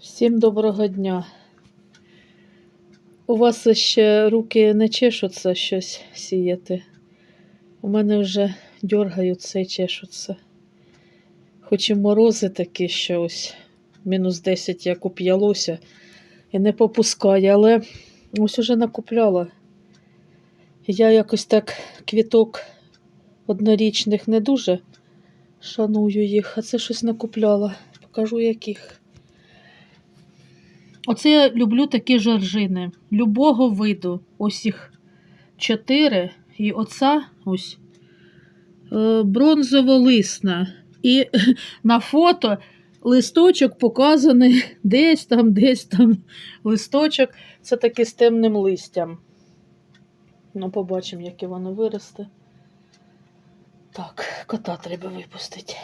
Всім доброго дня. У вас ще руки не чешуться щось сіяти. У мене вже дергаються і чешуться. Хоч і морози такі, що ось мінус 10 як уп'ялося і не попускає, але ось уже накупляла. Я якось так квіток однорічних не дуже шаную їх, а це щось накупляла. Покажу яких. Оце я люблю такі жоржини. Любого виду. Ось їх чотири. І оця ось е, бронзово-лисна. І на фото листочок показаний десь там, десь там листочок. Це таки з темним листям. Ну, побачимо, яке воно виросте. Так, кота треба випустити.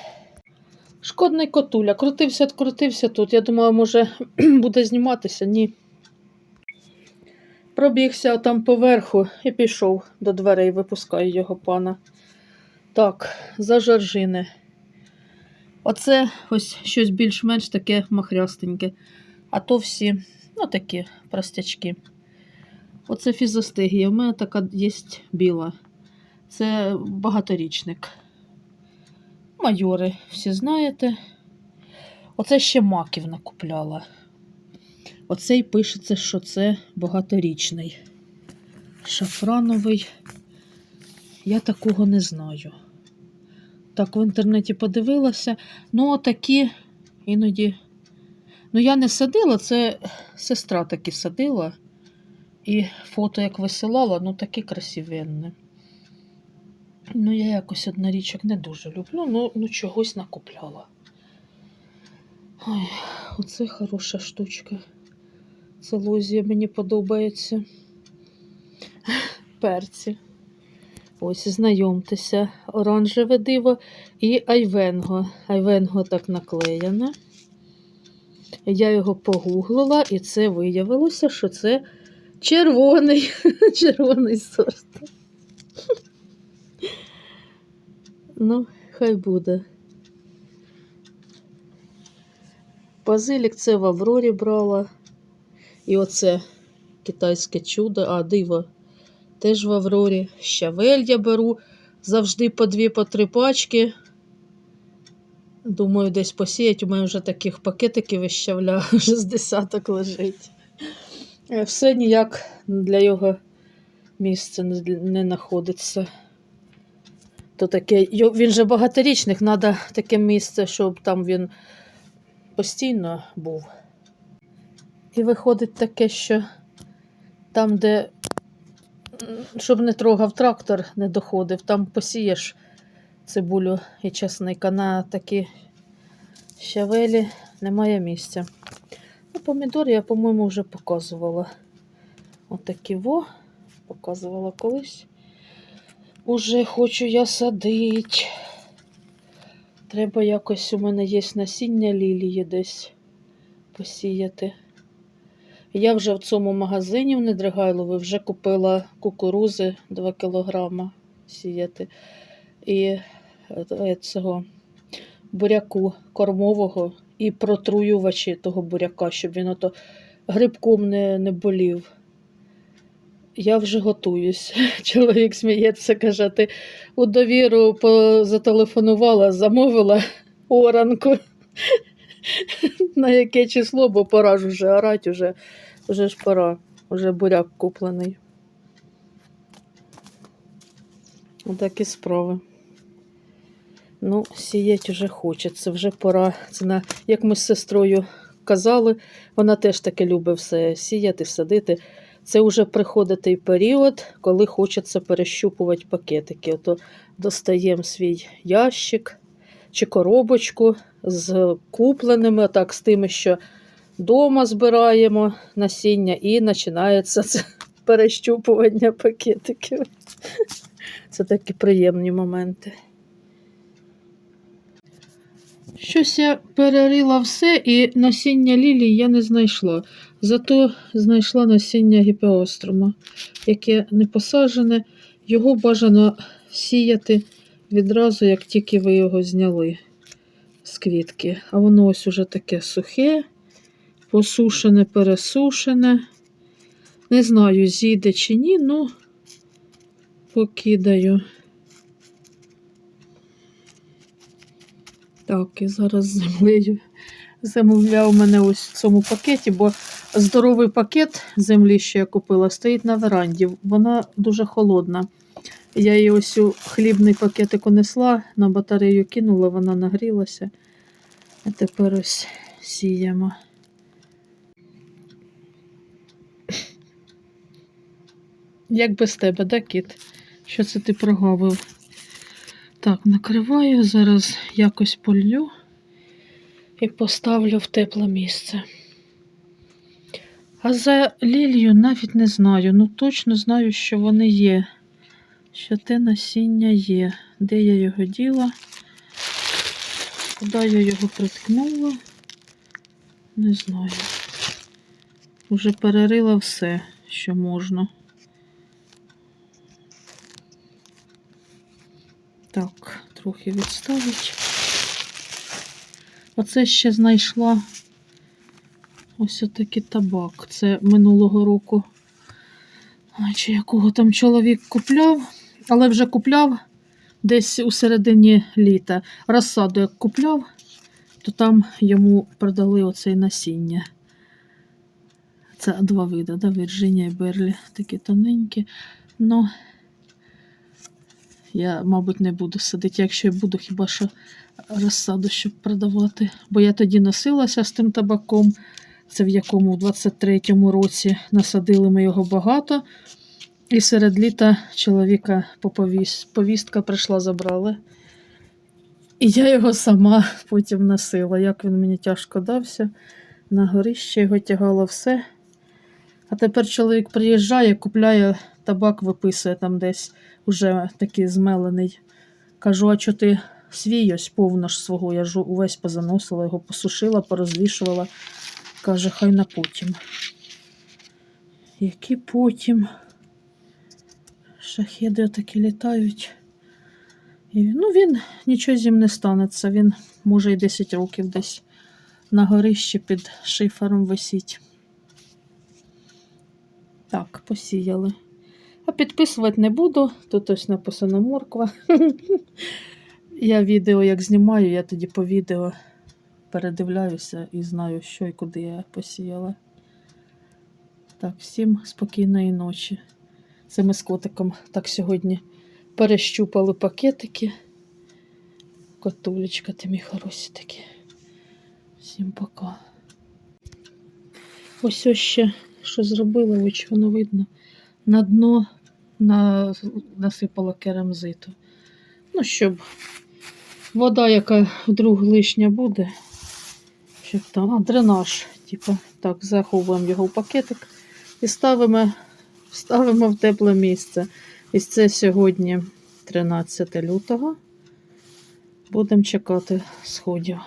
Шкодний котуля. Крутився, крутився тут. Я думала, може, буде зніматися. Ні. Пробігся там поверху і пішов до дверей, випускаю його пана. Так, за жоржини. Оце ось щось більш-менш таке махрястеньке. А то всі, ну такі простячки. Оце фізостигія. У мене така є біла. Це багаторічник. Майори, всі знаєте. Оце ще маків накупляла. Оцей пишеться, що це багаторічний. Шафрановий. Я такого не знаю. Так, в інтернеті подивилася. Ну, отакі іноді. Ну, я не садила, це сестра таки садила. І фото як висилала, ну такі красивенні. Ну, я якось однорічок не дуже люблю, ну, ну чогось накупляла. Ой, оце хороша штучка. Це лозія мені подобається. Перці. Ось, знайомтеся, оранжеве диво і айвенго. Айвенго так наклеєне. Я його погуглила, і це виявилося, що це червоний, червоний сорт. Ну, хай буде. Базилік це в Аврорі брала. І оце китайське чудо, а диво теж в Аврорі. Щавель я беру завжди по дві, по три пачки. Думаю, десь посіять. У мене вже таких пакетиків із щавля вже з десяток лежить. Е, Все ніяк для його місця не, не знаходиться. То таке, він же багаторічних, треба таке місце, щоб там він постійно був. І виходить таке, що там, де, щоб не трогав трактор, не доходив, там посієш цибулю і часник, а на такі щавелі немає місця. Ну, помідори я, по-моєму, вже показувала. Отакі во, показувала колись. Уже хочу я садить. Треба якось у мене є насіння лілії десь посіяти. Я вже в цьому магазині в Недригайлові вже купила кукурузи 2 кілограма сіяти. І е, цього буряку кормового і протруювачі того буряка, щоб він ото грибком не, не болів. Я вже готуюсь. Чоловік сміється, каже, ти у довіру зателефонувала, замовила оранку. На яке число, бо пора ж уже орати, уже, уже ж пора, уже буряк куплений. Отакі справи. Ну, сіять уже хочеться, вже пора. Це на, як ми з сестрою казали, вона теж таке любить все сіяти, садити. Це вже приходить той період, коли хочеться перещупувати пакетики. Ото достаємо свій ящик чи коробочку з купленими, так, з тими, що вдома збираємо насіння, і починається це перещупування пакетиків. Це такі приємні моменти. Щось я перерила все, і насіння лілії я не знайшла. Зато знайшла насіння гіпеострома, яке не посаджене. Його бажано сіяти відразу, як тільки ви його зняли з квітки. А воно ось уже таке сухе, Посушене, пересушене. Не знаю, зійде чи ні, ну покидаю. Так, і зараз землею. Земля у мене ось в цьому пакеті, бо здоровий пакет землі, що я купила, стоїть на веранді. Вона дуже холодна. Я її ось у хлібний пакетик унесла, на батарею кинула, вона нагрілася. А тепер ось сіємо. Як без тебе, да, кіт? Що це ти прогавив? Так, накриваю, зараз якось полью і поставлю в тепле місце. А за лілію навіть не знаю. Ну точно знаю, що вони є. Що те насіння є. Де я його діла? Куди я його приткнула? Не знаю. Уже перерила все, що можна. Так, трохи відставить. Оце ще знайшла ось отакий табак. Це минулого року. Чи якого там чоловік купляв, але вже купляв десь у середині літа. Розсаду як купляв, то там йому продали оцей насіння. Це два види, да? Вірджинія і Берлі, такі тоненькі. Ну, я, мабуть, не буду садити, якщо я буду хіба що розсаду, щоб продавати. Бо я тоді носилася з тим табаком. Це в якому в 23-му році насадили ми його багато. І серед літа чоловіка по повіс- повістка прийшла, забрали. І я його сама потім носила. Як він мені тяжко дався. На горище його тягало все. А тепер чоловік приїжджає, купляє табак, виписує там десь уже такий змелений. Кажу, а чого ти свій ось повно ж свого? Я ж увесь позаносила, його посушила, порозвішувала. Каже, хай на потім. Які потім? Шахеди отакі літають. І, ну, він нічого з не станеться. Він може і 10 років десь на горищі під шифером висіть. Так, посіяли. А підписувати не буду. Тут ось написано морква. Я відео як знімаю, я тоді по відео передивляюся і знаю, що і куди я посіяла. Так, всім спокійної ночі. Це ми з котиком так сьогодні перещупали пакетики. Котулечка, ти мій хороший такі. Всім пока. Ось ось ще що зробила, ось воно видно. На дно на, насипала керамзиту. Ну, щоб вода, яка вдруг лишня буде, щоб там, а, дренаж. Типу, так, заховуємо його в пакетик і ставимо, ставимо в тепле місце. І це сьогодні 13 лютого. Будемо чекати сходів.